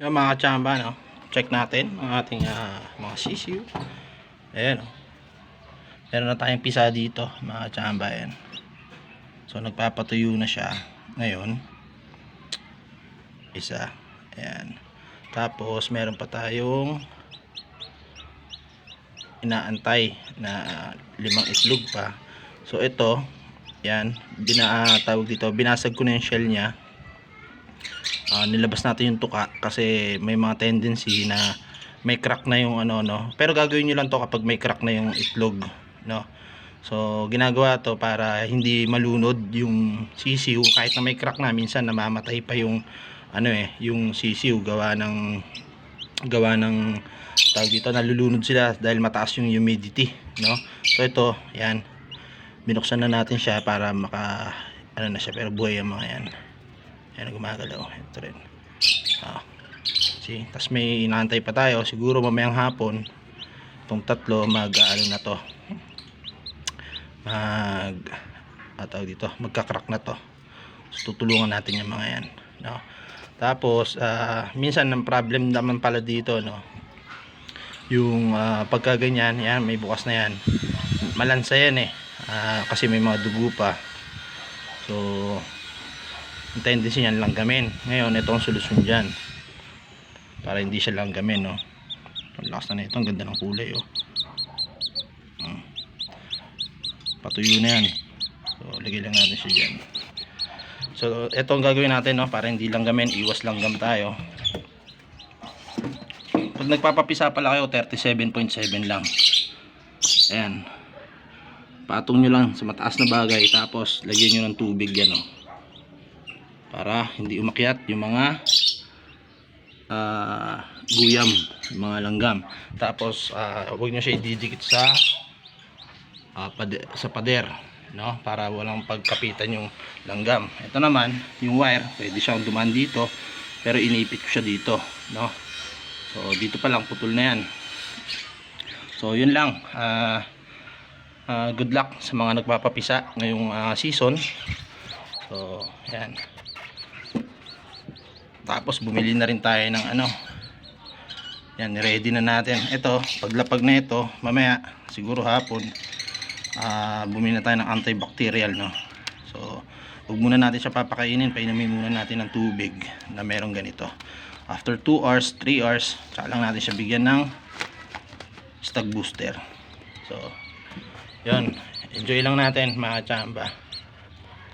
Yung mga tsamba, no? Check natin ang ating ah, mga sisiw. Ayan, oh. Meron na tayong pisa dito, mga tsamba, ayan. So, nagpapatuyo na siya. Ngayon, isa. Ayan. Tapos, meron pa tayong inaantay na limang itlog pa. So, ito, yan, binatawag dito, binasag ko na yung shell niya. Ah, nilabas natin yung tuka kasi may mga tendency na may crack na yung ano no. Pero gagawin niyo lang to kapag may crack na yung itlog, no. So ginagawa to para hindi malunod yung sisiw kahit na may crack na minsan namamatay pa yung ano eh, yung sisiw gawa ng gawa ng tawag dito nalulunod sila dahil mataas yung humidity, no. So ito, yan. Binuksan na natin siya para maka ano na siya pero buhay ang mga yan. Ayan, gumagalaw. Ito rin. Ah. See? Tapos may inaantay pa tayo. Siguro mamayang hapon, itong tatlo, mag, ano na to, mag, ah, tawag dito, magkakrak na to. So, tutulungan natin yung mga yan. No? Tapos, ah, minsan, ang problem naman pala dito, no, yung ah, pagka yan, may bukas na yan. Malansa yan eh. Ah, kasi may mga dugo pa. So, ang tendency niyan langgamin. Ngayon ito ang solusyon dyan. Para hindi siya langgamin no ang lakas na nito ang ganda ng kulay oh. Hmm. patuyo na yan. So lagay lang natin siya dyan. So ito ang gagawin natin no para hindi langgamin iwas langgam tayo. Pag nagpapapisa pala kayo 37.7 lang. Ayan. Patong nyo lang sa mataas na bagay tapos lagyan nyo ng tubig yan oh para hindi umakyat yung mga ah, guyam, mga langgam. Tapos ah, huwag niyo siya ididikit sa ah, pade- sa pader, no? Para walang pagkapitan yung langgam. Ito naman, yung wire, pwede siyang dumaan dito, pero inipit ko siya dito, no? So dito pa lang putol na 'yan. So yun lang. Ah ah, good luck sa mga nagpapapisa ngayong ah, season. So, yan. Tapos bumili na rin tayo ng ano. Yan, ready na natin. Ito, paglapag na ito, mamaya siguro hapon ah bumili na tayo ng antibacterial, no. So, huwag muna natin siya papakainin, painumin muna natin ng tubig na merong ganito. After 2 hours, 3 hours, tsaka lang natin siya bigyan ng stag booster. So, yun. Enjoy lang natin mga chamba.